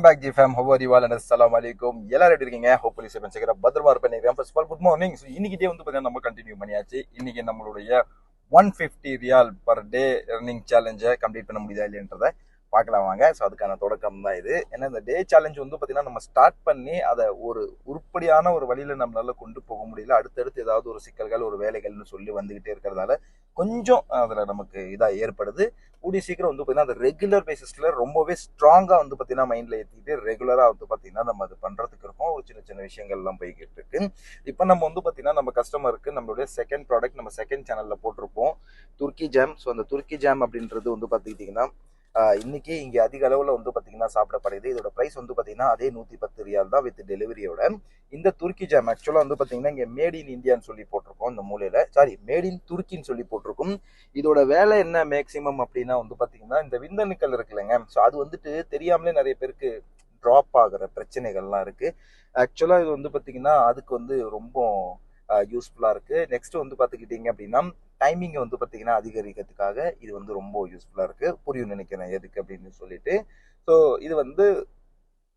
Welcome back G fam how are you all and அஸ்லாம் அலைக்கும் எல்லாரும் எப்படி இருக்கீங்க? ஹோப்ஃபுல்லி சேஃப் சேகர பத்திரமா இருப்பேன். First of all good morning so இன்னைக்கு வந்து பார்த்தீங்கன்னா நம்ம கண்டினியூ பண்ணியாச்சு. இன்னைக்கு நம்மளுடைய one fifty riyal per day running சேலஞ்சை கம்ப்ளீட் பண்ண முடியுதா இல்லைன்றதை பார்க்கலாம் வாங்க. ஸோ அதுக்கான தொடக்கம் தான் இது. ஏன்னா இந்த டே சேலஞ்ச் வந்து பார்த்தீங்கன்னா நம்ம ஸ்டார்ட் பண்ணி அதை ஒரு உருப்படியான ஒரு வழியில் நம்மளால கொண்டு போக முடியல. அடுத்தடுத்து ஏதாவது ஒரு சிக்கல்கள் ஒரு வேலைகள்னு சொல்லி வந்துகிட்டே இருக்கிறதால கொஞ்சம் அதில் நமக்கு இதாக ஏற்படுது. கூடிய சீக்கிரம் வந்து பார்த்தீங்கன்னா அந்த ரெகுலர் பேசிஸில் ரொம்பவே ஸ்ட்ராங்காக வந்து பார்த்தீங்கன்னா மைண்டில் ஏற்றிக்கிட்டு ரெகுலராக வந்து பார்த்தீங்கன்னா நம்ம அது பண்ணுறதுக்கு இருக்கும். ஒரு சின்ன சின்ன விஷயங்கள்லாம் போய்கிட்டு இருக்கு. இப்போ நம்ம வந்து பார்த்தீங்கன்னா நம்ம கஸ்டமருக்கு நம்மளுடைய செகண்ட் ப்ராடக்ட் நம்ம செகண்ட் சேனலில் போட்டிருப்போம். துர்க்கி ஜாம் ஸோ அந்த துர்க்கி ஜாம் அப்படின்றது வந்து பார்த்துக்கிட்டிங்கன்னா இன்னைக்கு இங்கே அதிக அளவில் வந்து பார்த்தீங்கன்னா சாப்பிடப்படுது. இதோட ப்ரைஸ் வந்து பார்த்தீங்கன்னா அதே நூற்றி பத்து ரியால் தான் வித் டெலிவரியோட இந்த துருக்கி ஜாம் ஆக்சுவலாக வந்து பார்த்தீங்கன்னா இங்கே மேட் இன் இந்தியான்னு சொல்லி போட்டிருக்கோம் இந்த மூலையில். சாரி மேட் இன் துருக்கின்னு சொல்லி போட்டிருக்கும். இதோட வேலை என்ன மேக்ஸிமம் அப்படின்னா வந்து பார்த்தீங்கன்னா இந்த விந்தணுக்கள் இருக்குல்லங்க ஸோ அது வந்துட்டு தெரியாமலே நிறைய பேருக்கு ட்ராப் ஆகிற பிரச்சனைகள்லாம் இருக்குது ஆக்சுவலாக இது வந்து பார்த்தீங்கன்னா அதுக்கு வந்து ரொம்ப யூஸ்ஃபுல்லாக இருக்குது நெக்ஸ்ட் வந்து பார்த்துக்கிட்டிங்க அப்படின்னா டைமிங்கை வந்து பார்த்தீங்கன்னா அதிகரிக்கிறதுக்காக இது வந்து ரொம்ப யூஸ்ஃபுல்லாக இருக்குது புரியும் நினைக்கிறேன். எதுக்கு அப்படின்னு சொல்லிட்டு. ஸோ இது வந்து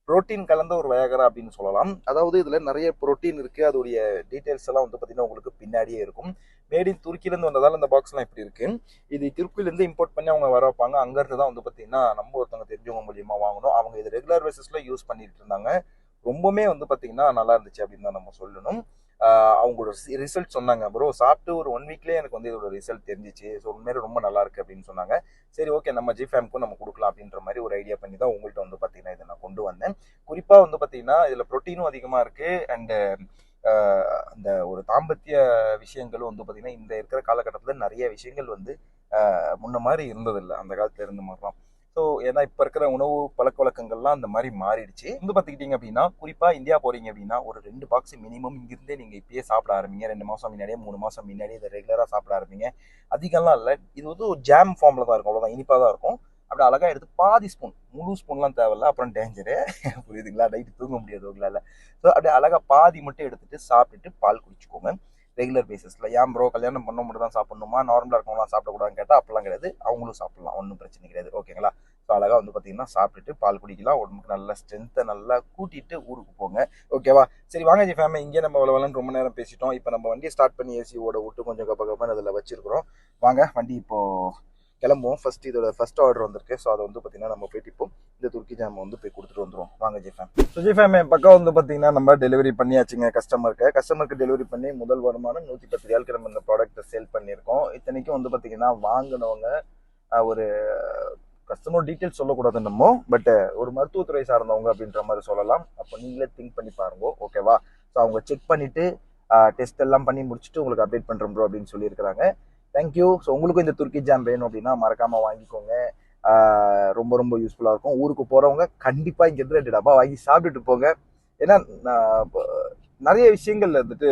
புரோட்டீன் கலந்த ஒரு வயகரா அப்படின்னு சொல்லலாம். அதாவது இதில் நிறைய புரோட்டீன் இருக்குது அதோடைய டீட்டெயில்ஸ் எல்லாம் வந்து பார்த்தீங்கன்னா உங்களுக்கு பின்னாடியே இருக்கும். மேட் இன் துருக்கிலேருந்து வந்ததால் இந்த பாக்ஸ்லாம் இப்படி இருக்குது இது திருப்பிலேருந்து இம்போர்ட் பண்ணி அவங்க வர வைப்பாங்க. அங்கேருந்து தான் வந்து பார்த்தீங்கன்னா நம்ம ஒருத்தவங்க தெரிஞ்சவங்க மூலியமாக வாங்கணும். அவங்க இது ரெகுலர் பேசிஸில் யூஸ் பண்ணிட்டு இருந்தாங்க. ரொம்பவுமே வந்து பார்த்தீங்கன்னா நல்லா இருந்துச்சு அப்படின்னு தான் நம்ம சொல்லணும். அவங்களோட ரிசல்ட் சொன்னாங்க ப்ரோ சாப்பிட்டு ஒரு ஒன் வீக்லேயே எனக்கு வந்து இதோட ரிசல்ட் தெரிஞ்சிச்சு. ஸோ உண்மையிலே ரொம்ப நல்லா இருக்கு அப்படின்னு சொன்னாங்க. சரி ஓகே நம்ம ஜிஃபேம்க்கும் நம்ம கொடுக்கலாம் அப்படின்ற மாதிரி ஒரு ஐடியா பண்ணி தான் உங்கள்கிட்ட வந்து பார்த்தீங்கன்னா இதை நான் கொண்டு வந்தேன். குறிப்பாக வந்து பார்த்தீங்கன்னா இதில் ப்ரோட்டீனும் அதிகமாக இருக்கு. அண்டு அந்த ஒரு தாம்பத்திய விஷயங்களும் வந்து பார்த்தீங்கன்னா இந்த இருக்கிற காலகட்டத்தில் நிறைய விஷயங்கள் வந்து முன்ன மாதிரி இருந்ததில்லை. அந்த காலத்துல இருந்த மாதிரிலாம். ஸோ ஏன்னா இப்போ இருக்கிற உணவு பழக்க வழக்கங்கள்லாம் அந்த மாதிரி மாறிடுச்சு. வந்து பார்த்துக்கிட்டிங்க அப்படின்னா குறிப்பாக இந்தியா போகிறீங்க அப்படின்னா ஒரு ரெண்டு பாக்ஸ் மினிமம் இங்கிருந்தே நீங்கள் இப்பயே சாப்பிட ஆரம்பிங்க. ரெண்டு மாதம் முன்னாடியே மூணு மாதம் முன்னாடியே இதை ரெகுலராக சாப்பிட ஆரம்பிங்க. அதிகம்லாம் இல்லை. இது வந்து ஒரு ஜாம் ஃபார்மில் தான் இருக்கும். அவ்வளோதான் இனிப்பாக தான் இருக்கும். அப்படி அழகாக எடுத்து பாதி ஸ்பூன் முழு ஸ்பூன்லாம் தேவையில்ல. அப்புறம் டேஞ்சரு புரியுதுங்களா? நைட்டு தூங்க முடியாது உங்களால். ஸோ அப்படியே அழகாக பாதி மட்டும் எடுத்துகிட்டு சாப்பிட்டுட்டு பால் குடிச்சுக்கோங்க. ரெகுலர் பேசிஸில் ஏன் ப்ரோ கல்யாணம் பண்ண மட்டும் தான் சாப்பிடணுமா? நார்மலாக இருக்கவங்களாம் சாப்பிடக்கூடாதுன்னு கேட்டால் அப்பெல்லாம் கிடையாது. அவங்களும் சாப்பிடலாம். ஒன்றும் பிரச்சனை கிடையாது. ஓகேங்களா ஸோ அழகாக வந்து பார்த்தீங்கன்னா சாப்பிட்டுட்டு பால் குடிக்கலாம். உடம்புக்கு நல்ல ஸ்ட்ரென்த்தை நல்லா கூட்டிட்டு ஊருக்கு போங்க. ஓகேவா சரி வாங்க ஜி ஃபேமிலி இங்கே நம்ம வளவலன்னு ரொம்ப நேரம் பேசிட்டோம். இப்போ நம்ம வண்டியை ஸ்டார்ட் பண்ணி ஏசி ஓட விட்டு கொஞ்சம் கப்ப கப்பன்னு அதில் வச்சிருக்கிறோம். வாங்க வண்டி இப்போது கிளம்புவோம். ஃபஸ்ட் இதோட ஃபர்ஸ்ட் ஆர்டர் வந்திருக்கு. ஸோ அதை வந்து பார்த்தீங்கன்னா நம்ம போய் இப்போ இந்த துருக்கி ஜாம் வந்து போய் கொடுத்துட்டு வந்துருவோம். வாங்க G fam so G fam என் பக்கம் வந்து பார்த்தீங்கன்னா நம்ம டெலிவரி பண்ணியாச்சுங்க கஸ்டமருக்கு கஸ்டமருக்கு டெலிவரி பண்ணி முதல் வருமானம் நூற்றி பத்து ரியாலுக்கு நம்ம இந்த ப்ராடக்ட்டை சேல் பண்ணியிருக்கோம். இத்தனைக்கும் வந்து பார்த்தீங்கன்னா வாங்கினவங்க ஒரு கஸ்டமர் டீட்டெயில்ஸ் சொல்லக்கூடாது என்னமோ பட் ஒரு மருத்துவத்துறை சார்ந்தவங்க அப்படின்ற மாதிரி சொல்லலாம். அப்போ நீங்களே திங்க் பண்ணி பாருங்க ஓகேவா ஸோ அவங்க செக் பண்ணிவிட்டு டெஸ்ட் எல்லாம் பண்ணி முடிச்சுட்டு உங்களுக்கு அப்டேட் பண்ணுறோம் ப்ரோ அப்படின்னு சொல்லியிருக்கிறாங்க. தேங்க்யூ ஸோ உங்களுக்கும் இந்த துருக்கி ஜாம் வேணும் அப்படின்னா மறக்காமல் வாங்கிக்கோங்க. ரொம்ப ரொம்ப யூஸ்ஃபுல்லாக இருக்கும். ஊருக்கு போகிறவங்க கண்டிப்பாக இங்கேருந்து ரெண்டு டப்பா வாங்கி சாப்பிட்டுட்டு போங்க. ஏன்னா நான் நிறைய விஷயங்கள் வந்துட்டு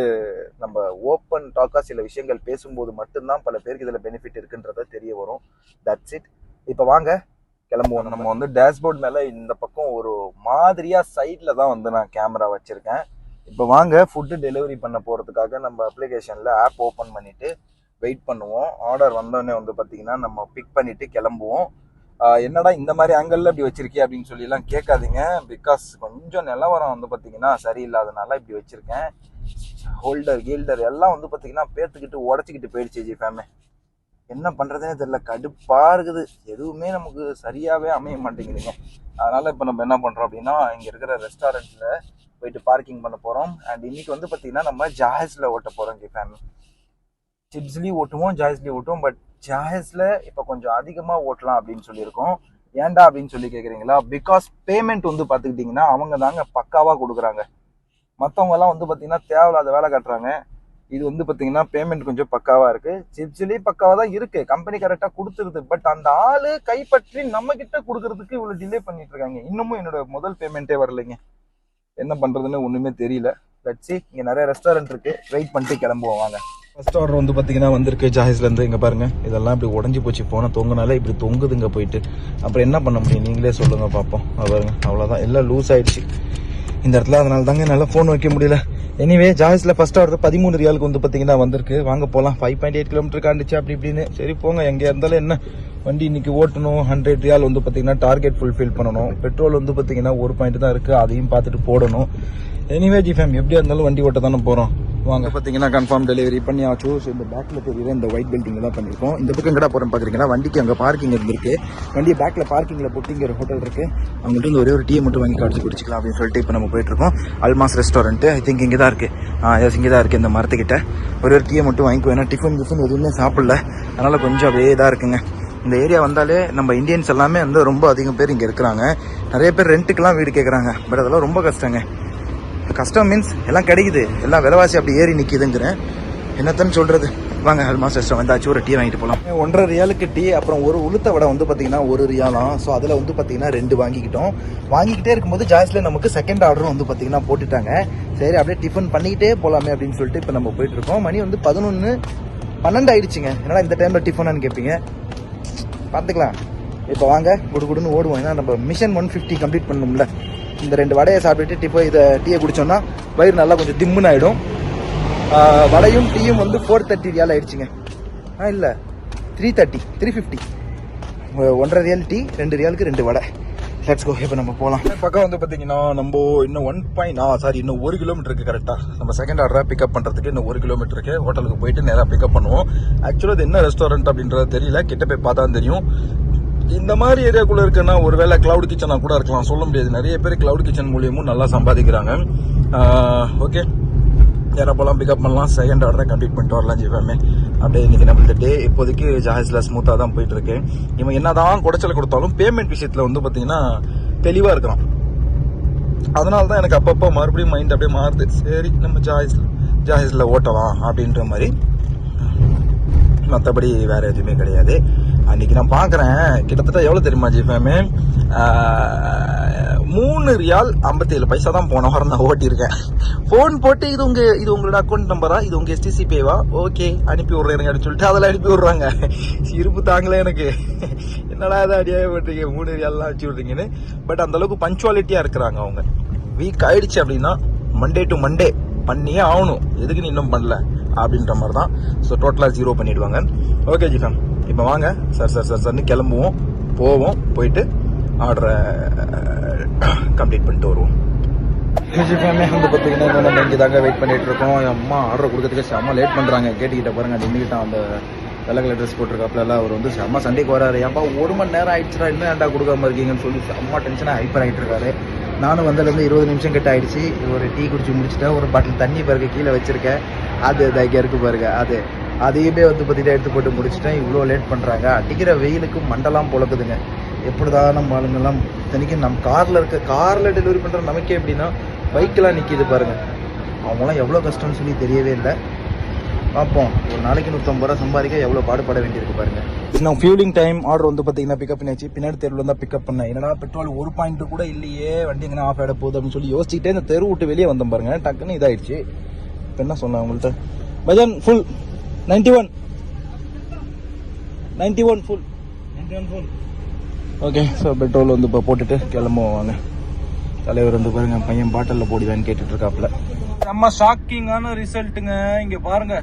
நம்ம ஓப்பன் டாக்காக சில விஷயங்கள் பேசும்போது மட்டும்தான் பல பேருக்கு இதில் பெனிஃபிட் இருக்குன்றத தெரிய வரும். தட்ஸ் இட் இப்போ வாங்க கிளம்புவோம். நம்ம வந்து டேஷ்போர்ட் மேலே இந்த பக்கம் ஒரு மாதிரியாக சைடில் தான் வந்து நான் கேமரா வச்சுருக்கேன். இப்போ வாங்க ஃபுட்டு டெலிவரி பண்ண போகிறதுக்காக நம்ம அப்ளிகேஷனில் ஆப் ஓப்பன் பண்ணிவிட்டு வெயிட் பண்ணுவோம். ஆர்டர் வந்தோடனே வந்து பார்த்தீங்கன்னா நம்ம பிக் பண்ணிவிட்டு கிளம்புவோம். என்னடா இந்த மாதிரி ஆங்கிளில் இப்படி வச்சிருக்கே அப்படின்னு சொல்லிலாம் கேட்காதீங்க. பிகாஸ் கொஞ்சம் நிலவரம் வந்து பார்த்தீங்கன்னா சரியில்லாதனால இப்படி வச்சுருக்கேன். ஹோல்டர் கீல்டர் எல்லாம் வந்து பார்த்தீங்கன்னா பேத்துக்கிட்டு உடச்சிக்கிட்டு போயிடுச்சு ஜி ஃபேமே என்ன பண்ணுறதுனே தெரியல கடுப்பாக இருக்குது. எதுவுமே நமக்கு சரியாகவே அமைய மாட்டேங்குதுங்க. அதனால் இப்போ நம்ம என்ன பண்ணுறோம் அப்படின்னா இங்கே இருக்கிற ரெஸ்டாரண்ட்டில் போயிட்டு பார்க்கிங் பண்ண போகிறோம் அண்ட் இன்னைக்கு வந்து பார்த்திங்கன்னா நம்ம ஜாஹஸில் ஓட்ட போகிறோம் ஜி ஃபேமிலி டிப்ஸ்லேயும் ஓட்டுவோம் ஜாஹஸ்லேயும் ஓட்டுவோம் பட் ஜாஹஸில் இப்போ கொஞ்சம் அதிகமாக ஓட்டலாம் அப்படின்னு சொல்லியிருக்கோம். ஏன்டா அப்படின்னு சொல்லி கேட்குறீங்களா பிகாஸ் பேமெண்ட் வந்து பார்த்துக்கிட்டிங்கன்னா அவங்க தாங்க பக்காவாக கொடுக்குறாங்க. மற்றவங்கெல்லாம் வந்து பார்த்திங்கன்னா தேவையில்லாத வேலை காட்டுறாங்க. இது வந்து பார்த்திங்கன்னா பேமெண்ட் கொஞ்சம் பக்காவாக இருக்குது சிப்ஸ்லேயும் பக்காவாக தான் இருக்குது கம்பெனி கரெக்டாக கொடுத்துருது. பட் அந்த ஆள் கைப்பற்றி நம்மக்கிட்ட கொடுக்குறதுக்கு இவ்வளோ டிலே பண்ணிட்டு இருக்காங்க. இன்னமும் என்னோட முதல் பேமெண்ட்டே வரலைங்க. என்ன பண்ணுறதுன்னு ஒன்றுமே தெரியல. லட்சி இங்கே நிறைய ரெஸ்டாரண்ட் இருக்குது வெயிட் பண்ணிட்டு கிளம்புவோம் வாங்க. ஃபர்ஸ்ட் ஆர்டர் வந்து பார்த்தீங்கன்னா வந்திருக்கு. ஜாஹிஸ்லேருந்து இங்கே பாருங்க. இதெல்லாம் இப்படி உடஞ்சி போச்சு. போனால் தொங்குனால இப்படி தொங்குதுங்க போயிட்டு. அப்புறம் என்ன பண்ண முடியும்? நீங்களே சொல்லுங்க பார்ப்போம் பாருங்க. அவ்வளோதான் எல்லாம் லூஸ் ஆயிடுச்சு. இந்த இடத்துல அதனால தாங்க என்னால் ஃபோன் வைக்க முடியல. எனிவே ஜாஹிஸில் ஃபர்ஸ்ட் ஆர்டர் பதிமூணு ரியாலுக்கு வந்து பார்த்தீங்கன்னா வந்திருக்கு. வாங்க போகலாம் ஃபைவ் பாயிண்ட் எயிட் கிலோமீட்டர் காண்டுச்சு அப்படி இப்படின்னு. சரி போங்க. எங்கே இருந்தாலும் என்ன? வண்டி இன்னைக்கு ஓட்டணும். ஹண்ட்ரட் ரியால் வந்து பார்த்தீங்கன்னா டார்கெட் ஃபுல்ஃபில் பண்ணணும். பெட்ரோல் வந்து பார்த்தீங்கன்னா ஒரு பாயிண்ட் தான் இருக்குது அதையும் பார்த்துட்டு போடணும். எனிவே ஜி ஃபேம் எப்படியா இருந்தாலும் வண்டி ஓட்ட தானே போகிறோம் வாங்க. பார்த்தீங்கன்னா கன்ஃபார்ம் டெலிவரி பண்ணியாச்சு ஸோ இந்த பேக்கில் தெரியுற இந்த ஒயிட் பில்டிங் தான் பண்ணியிருக்கோம் இந்த பக்கம் கடை போகிறோம் பார்க்குறீங்கன்னா வண்டிக்கு அங்கே பார்க்கிங் இருந்திருக்கு. வண்டியை பேக்கில் பார்க்கிங்கில் போட்டு இங்கே ஒரு ஹோட்டல் இருக்குது அவங்கள்ட்ட இருந்து ஒரே ஒரு டீ மட்டும் வாங்கி காட்சி குடிச்சிக்கலாம் அப்படின்னு சொல்லிட்டு இப்போ நம்ம போயிட்டுருக்கோம். அல்மாஸ் ரெஸ்டாரண்ட்டு ஐ திங்க் இங்கே தான் இருக்குது ஆ எஸ் இங்கே தான் இருக்குது இந்த மரத்துக்கிட்ட. ஒரே ஒரு டீயை மட்டும் வாங்கிக்குவோம் ஏன்னா டிஃபன் டிஃபன் எதுவுமே சாப்பிடல. அதனால் கொஞ்சம் அப்படியே இதாக இருக்குங்க. இந்த ஏரியா வந்தாலே நம்ம இந்தியன்ஸ் எல்லாமே வந்து ரொம்ப அதிகம் பேர் இங்கே இருக்கிறாங்க. நிறைய பேர் ரெண்ட்டுக்கெலாம் வீடு கேட்குறாங்க பட் அதெல்லாம் ரொம்ப கஷ்டங்க. கஷ்டம் மீன்ஸ் எல்லாம் கிடைக்குது. எல்லாம் விலைவாசி அப்படி ஏறி நிற்கிதுங்கிறேன் என்னத்தன்னு சொல்கிறது வாங்க அல்மாஸ் ரெஸ்டாரண்ட் வந்தாச்சு ஒரு டீ வாங்கிட்டு போகலாம் ஒன்றரை ரியாலுக்கு டீ அப்புறம் ஒரு உளுத்த வடை வந்து பார்த்தீங்கன்னா ஒரு ரியாலாம் ஸோ அதில் வந்து பார்த்தீங்கன்னா ரெண்டு வாங்கிக்கிட்டோம். வாங்கிக்கிட்டே இருக்கும்போது ஜாஸ்ல நமக்கு செகண்ட் ஆர்டரும் வந்து பார்த்தீங்கன்னா போட்டுட்டாங்க. சரி அப்படியே டிஃபன் பண்ணிக்கிட்டே போகலாமே அப்படின்னு சொல்லிட்டு இப்போ நம்ம போயிட்டுருக்கோம். மணி வந்து பதினொன்று பன்னெண்டு ஆயிடுச்சுங்க. என்னடா இந்த டைமில் டிஃபனான்னு கேட்பீங்க பார்த்துக்கலாம். இப்போ வாங்க குடு குடுன்னு ஓடுவோம். ஏன்னா நம்ம மிஷன் ஒன் ஃபிஃப்டி கம்ப்ளீட் பண்ணணும்ல. இந்த ரெண்டு வடையை சாப்பிட்டுட்டு டிஃபோ இதை டீயை குடிச்சோம்னா வயிறு நல்லா கொஞ்சம் திம்முன்னு ஆகிடும் வடையும் டீயும் வந்து ஃபோர் தேர்ட்டி ரியால் ஆயிடுச்சுங்க. ஆ இல்லை. த்ரீ தேர்ட்டி த்ரீ ஃபிஃப்டி ஒன்றரை ரியால் டீ ரெண்டு ரியாலுக்கு ரெண்டு வடை. லெட்ஸ் கோ இப்போ நம்ம போகலாம் பக்கம் வந்து பார்த்தீங்கன்னா நம்ம இன்னும் ஒன் பாயிண்ட் ஆ சாரி இன்னும் ஒரு கிலோமீட்டருக்கு கரெக்டாக நம்ம செகண்ட் ஆர்டராக பிக்கப் பண்ணுறதுக்கு இன்னும் ஒரு கிலோமீட்டருக்கு ஹோட்டலுக்கு போயிட்டு நேராக பிக்கப் பண்ணுவோம். ஆக்சுவலாக இது என்ன ரெஸ்டாரண்ட் அப்படின்றது தெரியல. கிட்ட போய் பார்த்தா தெரியும். இந்த மாதிரி ஏரியாக்குள்ள இருக்குன்னா ஒருவேளை கிளவுட் கிச்சனா கூட இருக்கலாம். சொல்ல முடியாது. நிறைய பேர் கிளவுட் கிச்சன் மூலியமும் நல்லா சம்பாதிக்கிறாங்க. ஓகே யாரா போகலாம் பிக்கப் பண்ணலாம். செகண்ட் ஆர்டரை கம்ப்ளீட் பண்ணிட்டு வரலாம் ஜிஃபேமே அப்படியே இன்னைக்கு நம்மளது டே இப்போதைக்கு ஜஹாஸ்ல ஸ்மூத்தாக தான் போயிட்டு இருக்கு. இவன் என்னதான் குடைச்சல் கொடுத்தாலும் பேமெண்ட் விஷயத்தில் வந்து பார்த்தீங்கன்னா தெளிவாக இருக்கிறான் அதனால தான் எனக்கு அப்பப்போ மறுபடியும் மைண்ட் அப்படியே மாறுது. சரி நம்ம ஜாயிஸ்ல ஜாயிஸ்ல ஓட்டலாம் அப்படின்ற மாதிரி. மற்றபடி வேற எதுவுமே கிடையாது. அன்னைக்கு நான் பார்க்குறேன் கிட்டத்தட்ட எவ்வளோ தெரியுமா ஜிஃபேமே மூணு ரியால் ஐம்பத்தேழு பைசா தான் போன வாரம் நான் ஓட்டியிருக்கேன். ஃபோன் போட்டு இது உங்கள் இது உங்களோட அக்கௌண்ட் நம்பரா இது உங்கள் எஸ்டிசி பேவா ஓகே அனுப்பி விட்றேன் அப்படின்னு சொல்லிட்டு அதில் அனுப்பி விட்றாங்க. இருப்பு தாங்களே எனக்கு. என்னடா அதை அடியாக போட்டீங்க மூணு ரியால்லாம் வச்சு விட்றீங்கன்னு. பட் அந்த அளவுக்கு பஞ்சுவாலிட்டியாக இருக்கிறாங்க அவங்க. வீக் ஆயிடுச்சு அப்படின்னா மண்டே டு மண்டே பண்ணியே ஆகணும். எதுக்குன்னு இன்னும் பண்ணல. அப்படின்ற மாதிரி தான் ஸோ டோட்டலாக ஜீரோ பண்ணிடுவாங்க ஓகே ஜிஃபேம் இப்போ வாங்க. சார் சார் சார் சார்னு கிளம்புவோம். போவோம். போயிட்டு ஆர்டரை கம்ப்ளீட் பண்ணிட்டு வருவோம். ஃபேமிலி வந்து பார்த்தீங்கன்னா நம்ம இங்கே தாங்க வெயிட் பண்ணிட்டு இருக்கோம். என் அம்மா ஆர்டர் கொடுக்கறதுக்கு செம்ம லேட் பண்ணுறாங்க கேட்டுக்கிட்ட பாருங்க நின்றுக்கிட்ட அந்த வெள்ளை கலர் ட்ரெஸ் போட்டிருக்காப்புல அவர் வந்து செம்ம சண்டைக்கு வராரு. ஏன்ப்பா ஒரு மணி நேரம் ஆயிடுச்சுடா இன்னும் ஏன்டா கொடுக்காம இருக்கீங்கன்னு சொல்லி செம்ம டென்ஷனாக ஹைப்பர் ஆகிட்டு இருக்காரு. நானும் வந்ததுலேருந்து இருபது நிமிஷம் கிட்ட ஆயிடுச்சு. ஒரு டீ குடிச்சு முடிச்சுட்டேன் ஒரு பாட்டில் தண்ணி பாருங்க கீழே வச்சிருக்கேன். அது அது இங்கே இருக்கு பாருங்க அது. அதையுமே வந்து பார்த்திங்கன்னா எடுத்து போட்டு முடிச்சிட்டேன். இவ்வளோ லேட் பண்ணுறாங்க அடிக்கிற வெயிலுக்கு மண்டலாம் பொழக்குதுங்க. எப்படிதான் நம்ம ஆளுங்கெல்லாம் இத்தனைக்கும் நம்ம காரில் இருக்க காரில் டெலிவரி பண்ணுற நமக்கே எப்படின்னா பைக்கெலாம் நிற்கிது பாருங்கள் அவங்களாம் எவ்வளோ கஷ்டம்னு சொல்லி தெரியவே இல்லை. பார்ப்போம். ஒரு நாளைக்கு நூற்றம்பது ரூபா சம்பாதிக்க எவ்வளோ பாடுபட வேண்டியிருக்கு பாருங்க. நான் ஃபியூலிங் டைம் ஆர்டர் வந்து பார்த்தீங்கன்னா பிக்கப் பண்ணியாச்சு பின்னாடி தெருவில் தான் பிக்கப் பண்ணேன் என்னடா பெட்ரோல் ஒரு பாயிண்ட் கூட இல்லையே. வண்டி எங்கன்னா ஆஃப் ஆகிட போகுது அப்படின்னு சொல்லி யோசிச்சுட்டே இந்த தெரு விட்டு வெளியே வந்தேன் பாருங்க. டக்குன்னு இதாயிடுச்சு. இப்போ என்ன சொன்னேன் உங்கள்கிட்ட bhajan full ninety one ninety one full ninety one full okay so petrol வந்து இப்போ போட்டுட்டு கிளம்புவோம் வாங்க தலைவர் வந்து பாருங்க பையன் பாட்டிலில் போடுவேன்னு கேட்டுட்டு இருக்காப்புல நம்ம ஷாக்கிங்கான ரிசல்ட்டுங்க இங்க பாருங்க.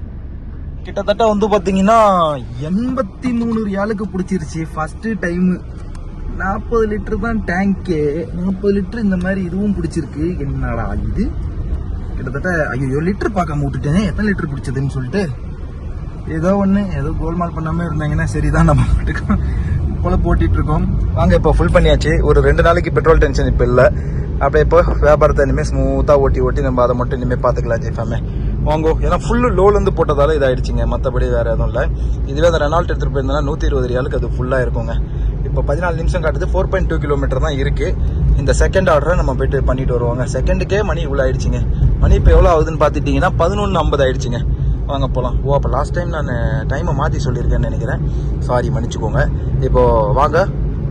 கிட்டத்தட்ட வந்து பாத்தீங்கன்னா எண்பத்தி மூணு ரியாலுக்கு பிடிச்சிருச்சு. ஃபர்ஸ்ட் டைம் நாற்பது லிட்டர் தான் டேங்க்கு நாற்பது லிட்டர் இந்த மாதிரி இதுவும் பிடிச்சிருக்கு. என்னடா இது? கிட்டத்தட்ட ஐயோ லிட்டர் பார்க்காம விட்டுட்டேன். எத்தனை லிட்டர் பிடிச்சதுன்னு சொல்லிட்டு. ஏதோ ஒன்று ஏதோ கோல்மால் பண்ணாமல் இருந்தாங்கன்னா சரிதான் நம்ம பாட்டுக்கு போல போட்டிட்டு இருக்கோம் வாங்க இப்போ ஃபுல் பண்ணியாச்சு. ஒரு ரெண்டு நாளைக்கு பெட்ரோல் டென்ஷன் இப்போ இல்லை. அப்படியே இப்போ வியாபாரத்தை இனிமேல் ஸ்மூத்தாக ஓட்டி ஓட்டி நம்ம அதை மட்டும் இனிமேல் பார்த்துக்கலாம் ஜெய்ஃபாமே. வாங்கோ ஏன்னா ஃபுல்லு லோலேருந்து போட்டதால இதாகிடுச்சிங்க மற்றபடி வேறு எதுவும் இல்லை. இதுவே அந்த ரெனால்ட் எடுத்துகிட்டு போயிருந்தா நூற்றி இருபது ரியாலுக்கு அது ஃபுல்லாக இருக்குங்க. இப்போ பதினாலு நிமிஷம் காட்டுது. ஃபோர் பாயிண்ட் டூ கிலோமீட்டர் தான் இருக்குது இந்த செகண்ட் ஆர்டரை நம்ம போயிட்டு பண்ணிட்டு வருவாங்க. செகண்டுக்கே மணி இவ்வளோ ஆயிடுச்சுங்க. மணி இப்போ எவ்வளோ ஆகுதுன்னு பார்த்துட்டிங்கன்னா பதினொன்று ஐம்பது ஆயிடுச்சுங்க. வாங்க போகலாம் ஓ அப்போ லாஸ்ட் டைம் நான் டைமை மாற்றி சொல்லியிருக்கேன்னு நினைக்கிறேன். சாரி மன்னிச்சுக்கோங்க. இப்போது வாங்க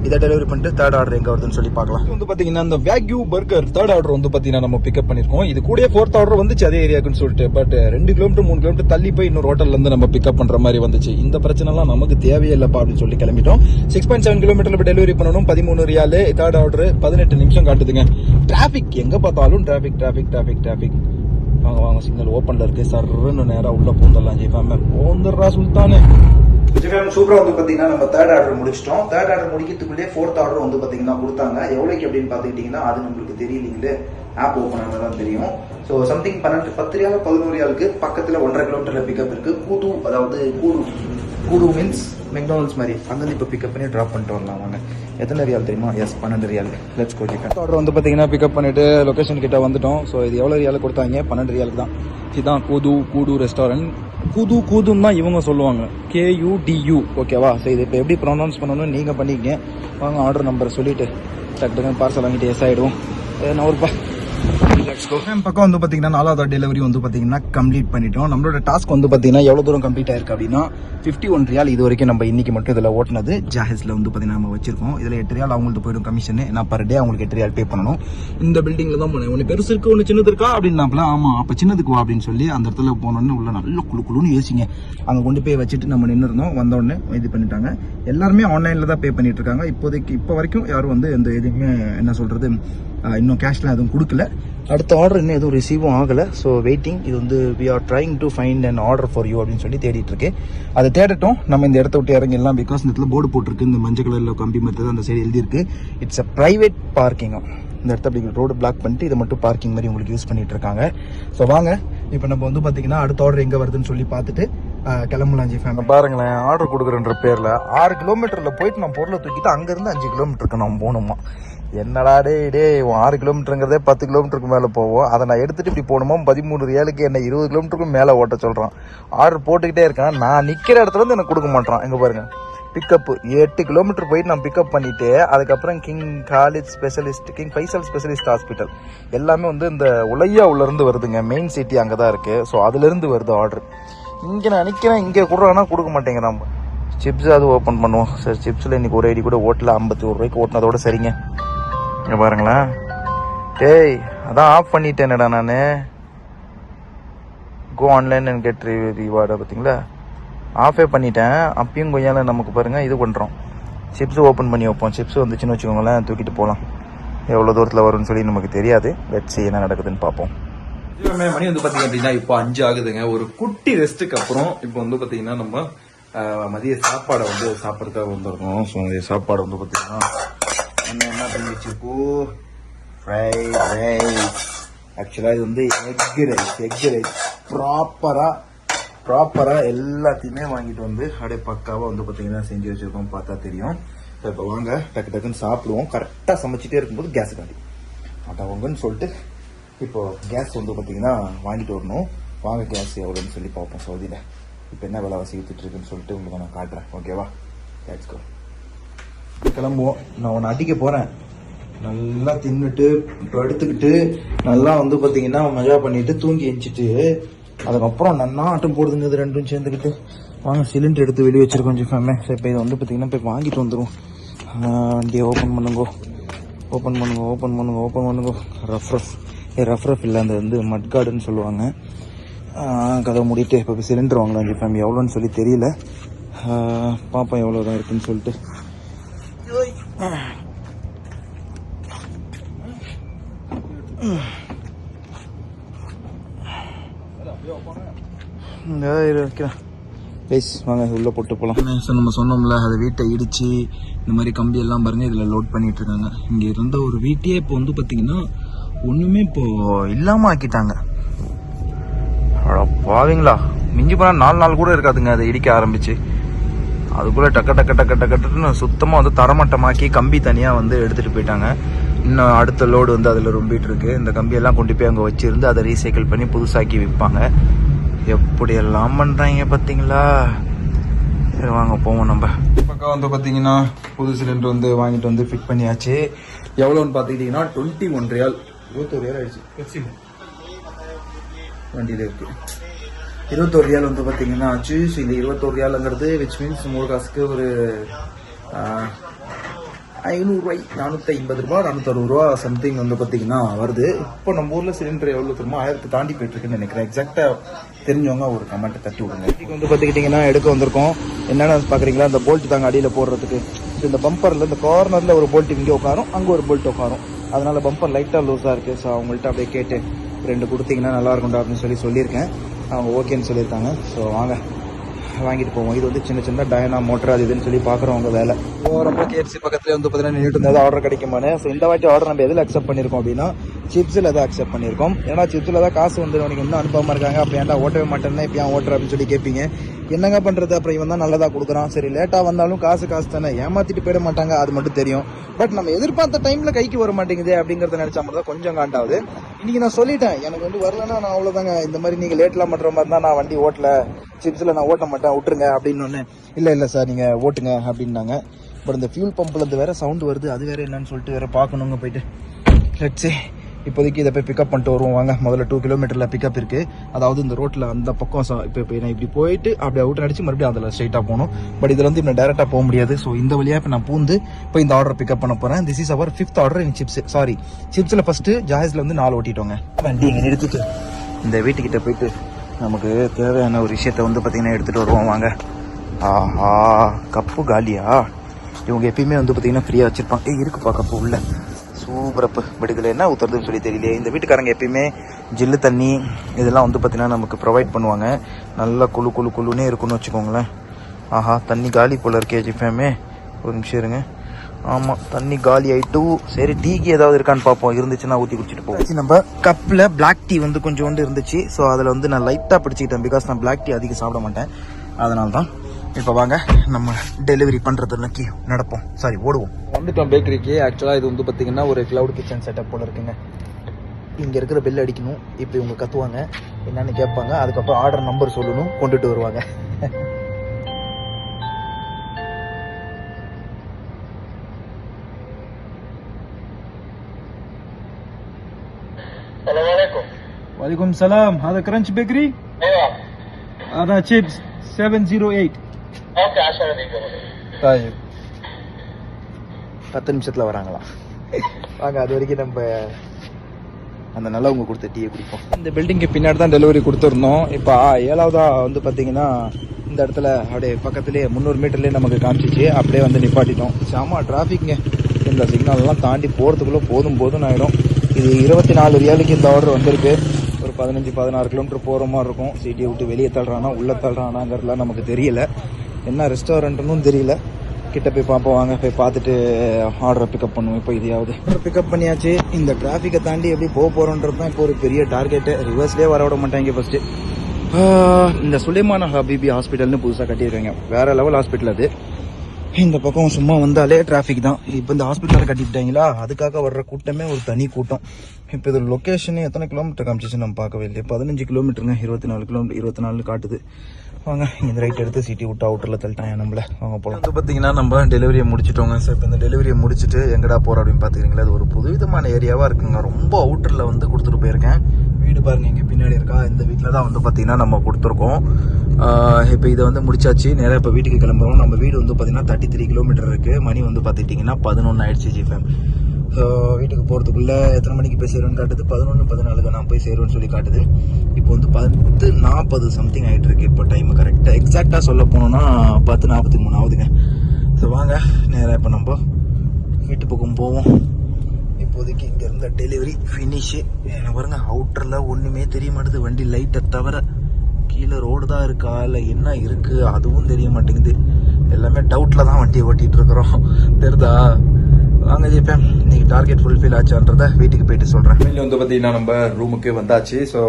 இதை டெலிவரி பண்ணிட்டு தேர்ட் ஆர்டர் எங்கே வருதுன்னு சொல்லி பார்க்கலாம். வந்து பார்த்தீங்கன்னா இந்த வேக்யூ பர்கர் தேர்ட் ஆர்டர் வந்து பார்த்தீங்கன்னா நம்ம பிக்கப் பண்ணியிருக்கோம். இது கூட ஃபோர்த் ஆர்டர் வந்துச்சு அதே ஏரியாக்குன்னு சொல்லிட்டு. பட் ரெண்டு கிலோமீட்டர் மூணு கிலோமீட்டர் தள்ளி போய் இன்னொரு ஹோட்டல்லேருந்து நம்ம பிக்கப் பண்ணுற மாதிரி வந்துச்சு. இந்த பிரச்சனைலாம் நமக்கு தேவையில்லைப்பா அப்படின்னு சொல்லி கிளம்பிட்டோம். சிக்ஸ் பாயிண்ட் செவன் கிலோமீட்டரில் டெலிவரி பண்ணணும். பதிமூணு ரியாலு தேர்ட் ஆர்டர் பதினெட்டு நிமிஷம் காட்டுதுங்க. டிராஃபிக் எங்கே பார்த்தாலும் டிராஃபிக் டிராஃபிக் டிராஃபிக் டிராஃபிக் வாங்க வாங்க சிக்னல் ஓப்பன்ல இருக்கு. சர்ன்னு நேரா உள்ள பூந்தரலாம் ஜிஃபாம பூந்தர்ரா சுல்தானே. ஜிஃபாம ஜென்மன் சூப்பரா வந்து பாத்தீங்கன்னா நம்ம தேர்ட் ஆர்டர் முடிச்சிட்டோம். தேர்ட் ஆர்டர் முடிக்கிறதுக்குள்ளே ஃபோர்த் ஆர்டர் வந்து பாத்தீங்கன்னா கொடுத்தாங்க. எவ்வளோக்கு அப்படின்னு பாத்துக்கிட்டீங்கன்னா அது நம்மளுக்கு தெரியலீங்களே. ஆப் ஓப்பன் ஆனால் தான் தெரியும். ஸோ சம்திங் பன்னெண்டு பத்து ரியால் பதினோரு ரியாலுக்கு பக்கத்தில் ஒன்றரை கிலோமீட்டர்ல பிக்கப் இருக்கு. கூது அதாவது கூடு கூடு மீன்ஸ் மெக்டானல்ஸ் மாதிரி. அங்கேருந்து இப்போ பிக்கப் பண்ணி ட்ராப் பண்ணிட்டு வரலாம் வாங்க. எத்தனை ரியால் தெரியுமா? எஸ் பன்னெண்டு riyal. Let's go chicken order வந்து பார்த்தீங்கன்னா பிக்கப் பண்ணிட்டு லொகேஷன் கிட்ட வந்துட்டோம். ஸோ இது எவ்வளோ ரியால் கொடுத்தாங்க? பன்னெண்டு ரியாலுக்கு தான். இதுதான் கூது கூடு ரெஸ்டாரண்ட் கூது கூதுன்னு தான் இவங்க சொல்லுவாங்க. கேயூடியூ ஓகேவா ஸோ இது இப்போ எப்படி ப்ரொனவுன்ஸ் பண்ணணும்னு நீங்கள் பண்ணிக்கங்க. வாங்க ஆர்டர் நம்பர் சொல்லிட்டு டக்கு டக்குன்னு பார்சல் வாங்கிட்டு எஸ் ஆகிடுவோம் நான் மேம் பக்கம் வந்து பார்த்தீங்கன்னா நாலாவது டெலிவரி வந்து பார்த்தீங்கன்னா கம்ப்ளீட் பண்ணிட்டோம். நம்மளோட டாஸ்க் வந்து பார்த்தீங்கன்னா எவ்வளோ தூரம் கம்ப்ளீட் ஆயிருக்கு அப்படின்னா ஃபிஃப்டி ஒன் ரியால் இது வரைக்கும் நம்ம இன்னைக்கு மட்டும் இதில் ஓட்டினது. ஜாஹிஸில் வந்து பார்த்தீங்கன்னா நம்ம வச்சிருக்கோம். இதில் எட்டு ரியால் அவங்களுக்கு போயிடும் கமிஷன் நான் பர் டே அவங்களுக்கு எட்டு ரியால் பே பண்ணணும். இந்த பில்டிங்கில் தான் போனேன். ஒன்று பெருசு இருக்கு ஒன்று சின்னது இருக்கா அப்படின்னாப்ல ஆமாம் அப்போ சின்னதுக்கு வா அப்படின்னு சொல்லி அந்த இடத்துல போனோன்னு உள்ள நல்ல குழு குழுன்னு யோசிங்க அங்கே கொண்டு போய் வச்சுட்டு நம்ம நின்று இருந்தோம் வந்த இது பண்ணிட்டாங்க. எல்லாருமே ஆன்லைனில் தான் பே பண்ணிட்டு இருக்காங்க. இப்போதைக்கு இப்போ வரைக்கும் யாரும் வந்து எந்த எதுவுமே என்ன சொல்கிறது இன்னும் கேஷ்லாம் எதுவும் கொடுக்கல. அடுத்த ஆர்டர் இன்னும் எதுவும் ரிசீவும் ஆகலை. ஸோ வெயிட்டிங் இது வந்து we are trying to find and order for you அப்படின்னு சொல்லி தேடிட்டு இருக்கேன் அதை தேடட்டும். நம்ம இந்த இடத்த விட்டு இறங்கிடலாம் பிகாஸ் இந்த இடத்துல போர்டு போட்டிருக்கு. இந்த மஞ்சள் கலரில் கம்பி மெத்தது அந்த சைடு எழுதியிருக்கு. இட்ஸ் அ ப்ரைவேட் பார்க்கிங்கும் இந்த இடத்த அப்படி ரோடு பிளாக் பண்ணிட்டு இதை மட்டும் பார்க்கிங் மாதிரி உங்களுக்கு யூஸ் பண்ணிட்டு இருக்காங்க. ஸோ வாங்க. இப்போ நம்ம வந்து பார்த்தீங்கன்னா அடுத்த ஆர்டர் எங்கே வருதுன்னு சொல்லி பார்த்துட்டு ஆஹ், கிளம்பலாம் ஃபேமிலி பாருங்களேன் ஆர்டர் கொடுக்குறன்ற பேரில் ஆறு கிலோமீட்டரில் போயிட்டு நான் பொருளை தூக்கிட்டு அங்கேருந்து அஞ்சு கிலோமீட்டருக்கு நான் போகணுமா? என்னடா டே டே ஆறு கிலோமீட்டருங்கிறதே பத்து கிலோமீட்டருக்கு மேலே போவோம் அதை நான் எடுத்துட்டு இப்படி போகணுமோ? பதிமூணு ரியாலுக்கு என்ன இருபது கிலோமீட்டருக்கு மேலே ஓட்ட சொல்கிறான் ஆர்டர் போட்டுக்கிட்டே இருக்கேன். நான் நிற்கிற இடத்துல இருந்து எனக்கு கொடுக்க மாட்டான். இங்கே பாருங்கள் பிக்கப்பு எட்டு கிலோமீட்டர் போயிட்டு நான் பிக்கப் பண்ணிவிட்டு அதுக்கப்புறம் King College specialist King Faisal specialist hospital எல்லாமே வந்து இந்த உலையா உள்ளேருந்து வருதுங்க. மெயின் சிட்டி அங்கே தான் இருக்குது ஸோ அதுலேருந்து வருது ஆர்டர் இங்கே நான் நிற்கிறேன் இங்கே கொடுறானா கொடுக்க மாட்டேங்கிறான். சிப்ஸ் அது ஓப்பன் பண்ணுவோம். சார் சிப்ஸில் இன்றைக்கி ஒரு ஐடி கூட ஓட்டல. ஐம்பத்தி ஒரு ரூபாய்க்கு ஓட்டினதோட சரிங்க. இங்கே பாருங்களேன் டேய் அதான் ஆஃப் பண்ணிட்டேனடா நான். கோ ஆன்லைன் அண்ட் கெட் ரிவார்டை பார்த்தீங்களா ஆஃபே பண்ணிட்டேன். அப்பயும் கொய்யால நமக்கு பாருங்கள் இது பண்ணுறோம் சிப்ஸ் ஓப்பன் பண்ணி வைப்போம். சிப்ஸ் வந்துச்சுன்னு வச்சுக்கோங்களேன் தூக்கிட்டு போகலாம் எவ்வளோ தூரத்தில் வரும்னு சொல்லி நமக்கு தெரியாது. லெட்ஸ் என்ன நடக்குதுன்னு பார்ப்போம். மணி வந்து பார்த்தீங்க அப்படின்னா இப்போ அஞ்சு ஆகுதுங்க. ஒரு குட்டி ரெஸ்ட்டுக்கு அப்புறம் இப்போ வந்து பார்த்தீங்கன்னா நம்ம மதிய சாப்பாடை வந்து சாப்பிட்றதுக்காக வந்துருக்கோம் ஸோ மதிய சாப்பாடு வந்து பார்த்தீங்கன்னா என்ன என்ன பண்ணி வச்சிருக்கோ ஃப்ரைட் ரைஸ் ஆக்சுவலாக இது வந்து எக் ரைஸ் எக் ரைஸ் ப்ராப்பராக ப்ராப்பராக எல்லாத்தையுமே வாங்கிட்டு வந்து அப்படியே பக்காவாக வந்து பார்த்தீங்கன்னா செஞ்சு வச்சுருக்கோம் பார்த்தா தெரியும். ஸோ இப்போ வாங்க டக்கு டக்குன்னு சாப்பிடுவோம். கரெக்டாக சமைச்சிட்டே இருக்கும்போது கேஸ் காட்டி அட்டவங்கன்னு சொல்லிட்டு இப்போ கேஸ் வந்து பார்த்தீங்கன்னா வாங்கிட்டு வரணும். வாங்க கேஸ் எவ்வளோன்னு சொல்லி பார்ப்போம். சவுதியில். இப்போ என்ன விலை வித்துட்டு இருக்குன்னு சொல்லிட்டு உங்களுக்கு நான் காட்டுறேன். ஓகேவா லெட்ஸ் கோ கிளம்புவோம். நான் உன்னை அடிக்க போறேன். நல்லா தின்னுட்டு படுத்துக்கிட்டு நல்லா வந்து பாத்தீங்கன்னா மஜா பண்ணிட்டு தூங்கி எஞ்சிட்டு அதுக்கப்புறம் நன்னா ஆட்டம் போடுதுங்க இது ரெண்டும் சேர்ந்துக்கிட்டு வாங்க சிலிண்டர் எடுத்து வெளியே வச்சிருக்கோம் கொஞ்சம் சரி இப்போ இதை வந்து பார்த்தீங்கன்னா போய் வாங்கிட்டு வந்துடும் வண்டியை ஓப்பன் பண்ணுங்க. ஓப்பன் பண்ணுங்க ஓப்பன் பண்ணுங்க ஓப்பன் பண்ணுங்க. ரஃப் ரஃப் ஏ ரஃப் ரஃப் இல்லை அந்த வந்து மட் கார்டுன்னு சொல்லுவாங்க. கதை மூடிட்டு இப்போ சிலிண்டர் வாங்கலாம் கொஞ்சம் ஃபேமிலி எவ்வளோன்னு சொல்லி தெரியல. பாப்பா எவ்வளோ தான் இருக்குன்னு சொல்லிட்டு. வைக்கிறேன். ப்ளீஸ் வாங்க உள்ளே போட்டு போகலாம் நம்ம சொன்னோம்ல அதை வீட்டை இடிச்சு இந்த மாதிரி கம்பி எல்லாம் பாருங்க இதில் லோட் பண்ணிட்டு இருக்காங்க. இங்கே இருந்த ஒரு வீட்டையே இப்போ வந்து பார்த்திங்கன்னா ஒன்றுமே இப்போ இல்லாமல் ஆக்கிட்டாங்க. பாவீங்களா. மிஞ்சி போனால் நாலு நாள் கூட இருக்காதுங்க அதை இடிக்க ஆரம்பிச்சு. அதுக்குள்ளே டக்க டக்க டக்க டக்கட்டுன்னு சுத்தமாக வந்து தரமட்டமாக்கி கம்பி தனியாக வந்து எடுத்துகிட்டு போயிட்டாங்க. இன்னும் அடுத்த லோடு வந்து அதில் ரொம்பிட்டு இருக்கு. இந்த கம்பியெல்லாம் கொண்டு போய் அங்கே வச்சிருந்து அதை ரீசைக்கிள் பண்ணி புதுசாக்கி விற்பாங்க. எப்படியெல்லாம் பண்ணுறாங்க பார்த்தீங்களா? சரி வாங்க போவோம் நம்ம. பக்கம் வந்து பாத்தீங்கன்னா புது சிலிண்டர் வந்து வாங்கிட்டு வந்து ஃபிட் பண்ணியாச்சு. எவ்வளோன்னு பார்த்துக்கிட்டிங்கன்னா டுவெண்ட்டி ஒன் ரியால் இருபத்தோரு ரியால் ஆயிடுச்சு. வண்டியில் இருக்கு. இருபத்தோரு ரியால் வந்து பார்த்தீங்கன்னா ஆச்சு ஸோ இந்த இருபத்தோரு ரியாலுங்கிறது விச் மீன்ஸ் மூணு காசுக்கு ஒரு ஐநூறுரூவாய் நானூற்றி ஐம்பது ரூபா நானூற்றறுபது ரூபா சம்திங் வந்து பார்த்தீங்கன்னா வருது. இப்போ நம்ம ஊரில் சிலிண்டர் எவ்வளோ தருமோ ஆயிரத்து தாண்டி போயிட்டுருக்குன்னு நினைக்கிறேன். எக்ஸாக்டாக தெரிஞ்சவங்க ஒரு கமெண்ட்டை தட்டி விடுங்க. வந்து பார்த்துக்கிட்டிங்கன்னா எடுக்க வந்திருக்கோம். என்னென்ன பார்க்குறீங்களா? இந்த போல்ட் தாங்க அடியில் போடுறதுக்கு. ஸோ இந்த பம்பரில் இந்த கார்னரில் ஒரு போல்ட் இங்கே உட்காரும். அங்கே ஒரு போல்ட் உட்காரும். அதனால் பம்பர் லைட்டாக லூஸாக இருக்குது ஸோ அவங்கள்ட்ட அப்படியே கேட்டு ரெண்டு கொடுத்தீங்கன்னா நல்லா இருக்கும்டா அப்படின்னு சொல்லி சொல்லியிருக்கேன். அவங்க ஓகேன்னு சொல்லியிருக்காங்க. ஸோ வாங்க. வாங்கிட்டு போவோம். இது வந்து சின்ன சின்ன டயனா மோட்டர் அது இதுன்னு சொல்லி பார்க்குறவங்க வேலை. ரொம்ப கேஎஃப்சி பக்கத்துல வந்து பார்த்தீங்கன்னா நின்றுட்டு இருந்தால் ஆர்டர் கிடைக்குமானு ஸோ இந்த வாட்டி ஆர்டர் நம்ம எதில் அக்செப்ட் பண்ணியிருக்கோம் அப்படின்னா சிப்ஸில் தான் அக்செப்ட் பண்ணியிருக்கோம் ஏன்னா சிப்ஸில் தான் காசு வந்து உனக்கு இன்னும் அனுப்பாமல் இருக்காங்க. அப்போ ஏன்டா ஓட்டவே மாட்டேன்னா இப்போ ஏன் ஓட்டுற அப்படின்னு சொல்லி கேட்பீங்க. என்னங்க பண்ணுறது அப்புறம் இவன் தான் நல்லதாக கொடுக்குறான். சரி லேட்டாக வந்தாலும் காசு காசு தானே. ஏமாற்றிட்டு போயிட மாட்டாங்க. அது மட்டும் தெரியும். பட் நம்ம எதிர்பார்த்த டைமில் கைக்கு வர மாட்டேங்குது அப்படிங்கிறத நினச்சா மட்டும் தான் கொஞ்சம் காண்டாவது. இன்றைக்கி நான் சொல்லிட்டேன். எனக்கு வந்து வரலன்னா நான் அவ்வளோதாங்க இந்த மாதிரி நீங்கள் லேட்லாம் பண்ணுற மாதிரி தான் நான் வண்டி ஓட்டலை. சிப்ஸில் நான் ஓட்ட மாட்டேன் விட்டுருங்க அப்படின்னு ஒன்று இல்லை இல்லை சார் நீங்கள் ஓட்டுங்க அப்படின்னாங்க. பட் இந்த ஃபியூல் பம்ப்லேருந்து வேறு சவுண்டு வருது அது வேறு என்னன்னு சொல்லிட்டு வேறு பார்க்கணுங்க போயிட்டு லட்சே இப்போதைக்கு இதை போய் பிக்கப் பண்ணிட்டு வருவோம் வாங்க. முதல்ல டூ கிலோமீட்டரில் பிக்கப் இருக்குது அதாவது இந்த ரோட்டில் அந்த பக்கம் சா இப்போ இப்போ நான் இப்படி போயிட்டு அப்படியே அவுட் அடிச்சு மறுபடியும் அதில் ஸ்ட்ரைட்டாக போகணும். பட் இதில் வந்து இப்போ டேரெக்டாக போக முடியாது. ஸோ இந்த வழியாக இப்போ நான் பூந்து இப்போ இந்த ஆர்டர் பிக்கப் பண்ண போகிறேன் this is our fifth order in chips sorry சிப்ஸில் first ஜாயஸில் வந்து நாலு ஓட்டிட்டோங்க. வண்டி இங்கே நிறுத்திட்டு இந்த வீட்டுக்கிட்ட போயிட்டு நமக்கு தேவையான ஒரு விஷயத்த வந்து பார்த்தீங்கன்னா எடுத்துகிட்டு வருவோம். வாங்க. ஆஹா கப்பு காலியா? இவங்க எப்பயுமே வந்து பார்த்தீங்கன்னா ஃப்ரீயாக வச்சுருப்பாங்க. ஏ இருக்குப்பா கப்பு உள்ள. சூப்பரப்பு விடுதலை என்ன ஊற்றுறதுன்னு சொல்லி தெரியல இந்த வீட்டுக்காரங்க எப்பயுமே ஜில்லு தண்ணி இதெல்லாம் வந்து பார்த்தீங்கன்னா நமக்கு ப்ரொவைட் பண்ணுவாங்க. நல்லா குழு குழு குழுன்னே இருக்குன்னு வச்சுக்கோங்களேன். ஆஹா தண்ணி காலி போல இருக்கே ஜிஃபேமே ஒரு நிமிஷம் இருங்க. ஆமாம் தண்ணி காலி ஆயிட்டு சரி டீக்கு ஏதாவது இருக்கான்னு பார்ப்போம். இருந்துச்சுன்னா ஊற்றி குடிச்சிட்டு போவோம். நம்ம கப்பில் Black டீ வந்து கொஞ்சோண்டு இருந்துச்சு. ஸோ அதில் வந்து நான் லைட்டாக பிடிச்சிக்கிட்டேன். பிகாஸ் நான் Black டீ அதிகம் சாப்பிட மாட்டேன். அதனால தான் இப்போ வாங்க நம்ம டெலிவரி பண்ணுறது நோக்கி நடப்போம். சாரி ஓடுவோம். வந்துட்டோம் பேக்கரிக்கு ஆக்சுவலாக இது வந்து பார்த்தீங்கன்னா ஒரு க்ளவுட் கிச்சன் செட்டப் போல இருக்குங்க. இங்கே இருக்கிற பெல் அடிக்கணும். இப்போ இவங்க கத்துவாங்க. என்னன்னு கேட்பாங்க. அதுக்கப்புறம் ஆர்டர் நம்பர் சொல்லணும். கொண்டுட்டு வருவாங்க. وعليكم சலாம் هذا கிரன்ச் பேக்கரி அதான் هذا செவன் ஜீரோ எயிட் 10 دقيقة பத்து நிமிஷத்தில் வராங்களா? வாங்க அது வரைக்கும் நம்ம அந்த நல்லவங்க கொடுத்த டீயை குடிப்போம். இந்த பில்டிங்க்கு பின்னாடி தான் டெலிவரி கொடுத்துருந்தோம். இப்போ ஏழாவதாக வந்து பார்த்தீங்கன்னா இந்த இடத்துல அப்படியே பக்கத்துலேயே முந்நூறு மீட்டர்லேயே நமக்கு காமிச்சிச்சு. அப்படியே வந்து நிப்பாட்டிட்டோம். செம டிராஃபிக்ங்க இந்த சிக்னல்லாம் தாண்டி போகிறதுக்குள்ளே போதும் போதும் ஆகிடும் இது இருபத்தி நாலு ரியாலுக்கு இந்த ஆர்டர் வந்திருக்கு. பதினஞ்சு பதினாறு கிலோமீட்டர் போகிற மாதிரி இருக்கும். சிட்டியை விட்டு வெளியே தள்ளுறானா உள்ளே தள்ளுறானாங்கிறதுலாம் நமக்கு தெரியல. என்ன ரெஸ்டாரண்ட்டுன்னு தெரியல. கிட்ட போய் பார்ப்போம் வாங்க. போய் பார்த்துட்டு ஆர்டரை பிக்கப் பண்ணுவோம். இப்போ இதையாவது. ஆர்டர் பிக்கப் பண்ணியாச்சு. இந்த டிராஃபிக்கை தாண்டி எப்படி போக போகிறோன்றது தான் இப்போ ஒரு பெரிய டார்கெட்டு ரிவர்ஸ்லேயே வர விட மாட்டாங்க ஃபஸ்ட்டு இந்த சுலைமான ஹபிபி ஹாஸ்பிட்டல்னு புதுசாக கட்டியிருக்காங்க. வேறு லெவல் ஹாஸ்பிட்டல் அது. இந்த பக்கம் சும்மா வந்தாலே டிராஃபிக் தான். இப்போ இந்த ஹாஸ்பிட்டலில் கட்டிட்டாங்களா அதுக்காக வர்ற கூட்டமே ஒரு தனி கூட்டம். இப்போ இது லொக்கேஷனே எத்தனை கிலோமீட்டர் காமிச்சிச்சு நம்ம பார்க்கவே இல்லையா. பதினஞ்சு கிலோமீட்டருங்க இருபத்தி நாலு கிலோமீட்டர் இருபத்தி நாலு காட்டுது. வாங்க இந்த ரைட் எடுத்து சிட்டி விட்டு அவுட்டரில் தள்ளிட்டாங்க நம்மள. வாங்க போகலாம் வந்து பார்த்தீங்கன்னா நம்ம டெலிவரியை முடிச்சிட்டோங்க. சார் இப்போ இந்த டெலிவரியை முடிச்சுட்டு எங்கடா போகிறோம் அப்படின்னு பார்த்துக்கிறீங்களா அது ஒரு புதுவிதமான ஏரியாவாக இருக்குங்க. ரொம்ப அவுட்டரில் வந்து கொடுத்துட்டு போயிருக்கேன். வீடு பாருங்க இங்கே பின்னாடி இருக்கா? இந்த வீட்டில் தான் வந்து பார்த்தீங்கன்னா நம்ம கொடுத்துருக்கோம். இப்போ இதை வந்து முடிச்சாச்சு. நேராக இப்போ வீட்டுக்கு கிளம்புறோம். நம்ம வீடு வந்து பார்த்தீங்கன்னா தேர்ட்டி த்ரீ கிலோமீட்டர் இருக்குது மணி வந்து பார்த்துக்கிட்டிங்கன்னா பதினொன்று ஆயிடுச்சு ஜிஃபேம் ஸோ வீட்டுக்கு போகிறதுக்குள்ளே எத்தனை மணிக்கு போய் சேருவேன்னு காட்டுது? பதினொன்று பதினாலுக்கு நான் போய் சேருவேன்னு சொல்லி காட்டுது. இப்போ வந்து பத்து நாற்பது சம்திங் ஆகிட்டு இருக்கு இப்போ டைம் கரெக்டாக எக்ஸாக்டாக சொல்ல போனோம்னா பத்து நாற்பத்தி மூணு ஆகுதுங்க. ஸோ வாங்க நேராக இப்போ நம்ம வீட்டு பக்கம் போவோம். இப்போதைக்கு இங்கே இருந்த டெலிவரி ஃபினிஷு பாருங்க அவுட்டரில் ஒன்றுமே தெரிய மாட்டேது வண்டி லைட்டை தவிர கீழே ரோடு தான் இருக்கா? இல்லை என்ன இருக்குது அதுவும் தெரிய மாட்டேங்குது. எல்லாமே டவுட்டில் தான் வண்டியை ஓட்டிகிட்டு இருக்கிறோம். தெரியுதா வாங்க ஜிபேம் இன்னைக்கு டார்கெட் ஃபுல்ஃபில் ஆச்சான்றத வீட்டுக்கு போயிட்டு சொல்கிறேன் வெளியில் வந்து பார்த்தீங்கன்னா நம்ம ரூமுக்கு வந்தாச்சு. ஸோ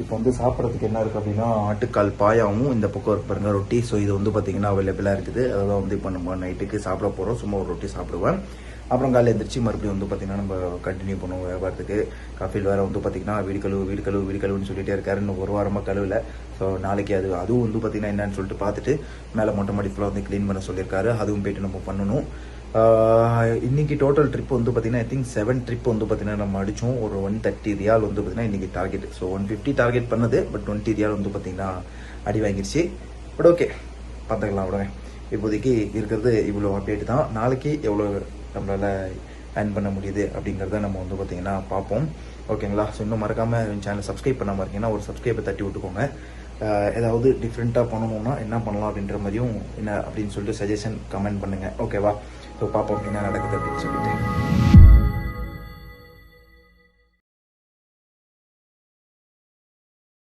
இப்போ வந்து சாப்பிட்றதுக்கு என்ன இருக்குது அப்படின்னா ஆட்டுக்கால் பாயாவும் இந்த பக்கம் இருக்கு பாருங்க ரொட்டி. ஸோ இது வந்து பார்த்தீங்கன்னா அவைலபிளாக இருக்குது. அதெல்லாம் வந்து இப்போ நம்ம நைட்டுக்கு சாப்பிட போகிறோம் சும்மா ஒரு ரொட்டி சாப்பிடுவேன். அப்புறம் காலையில் எந்திரிச்சு மறுபடியும் வந்து பார்த்தீங்கன்னா நம்ம கண்டினியூ பண்ணுவோம் வியாபாரத்துக்கு. கஃபில் வேறு வந்து பார்த்தீங்கன்னா வீடு கழுவு வீடு கழுவு வீடு கழுவுன்னு சொல்லிட்டே இருக்காரு. இன்னும் ஒரு வாரமாக கழுவில். ஸோ நாளைக்கு அது அதுவும் வந்து பார்த்தீங்கன்னா என்னன்னு சொல்லிட்டு பார்த்துட்டு மேலே மொட்டை மாடி ஃபுல்லாக வந்து க்ளீன் பண்ண சொல்லியிருக்காரு. அதுவும் போயிட்டு நம்ம பண்ணணும். இன்னைக்கு டோட்டல் ட்ரிப் வந்து பார்த்தீங்கன்னா ஐ திங்க் செவன் ட்ரிப் வந்து பார்த்தீங்கன்னா நம்ம அடித்தோம் ஒரு ஒன் தேர்ட்டி ரியால் வந்து பார்த்தீங்கன்னா இன்னைக்கு target so one fifty target பண்ணது பட் டுவெண்ட்டி ரியால் வந்து பார்த்தீங்கன்னா அடி வாங்கிருச்சு. பட் ஓகே பார்த்துக்கலாம் விடுங்க இப்போதைக்கு இருக்கிறது இவ்வளோ அப்டேட் தான். நாளைக்கு எவ்வளோ நம்மளால் ஏர்ன் பண்ண முடியுது அப்படிங்கிறத நம்ம வந்து பார்த்தீங்கன்னா பார்ப்போம். ஓகேங்களா? ஸோ இன்னும் மறக்காமல் சேனல் சப்ஸ்கிரைப் பண்ணாமல் இருக்கீங்கன்னா ஒரு சப்ஸ்கிரைப்பை தட்டி விட்டுக்கோங்க. ஏதாவது டிஃப்ரெண்ட்டாக பண்ணணும்னா என்ன பண்ணலாம் அப்படின்ற மாதிரியும் என்ன அப்படின்னு சொல்லிட்டு சஜஷன் கமெண்ட் பண்ணுங்கள் ஓகேவா ஸோ பார்ப்போம் என்ன நடக்குது அப்படின்னு சொல்லிட்டு.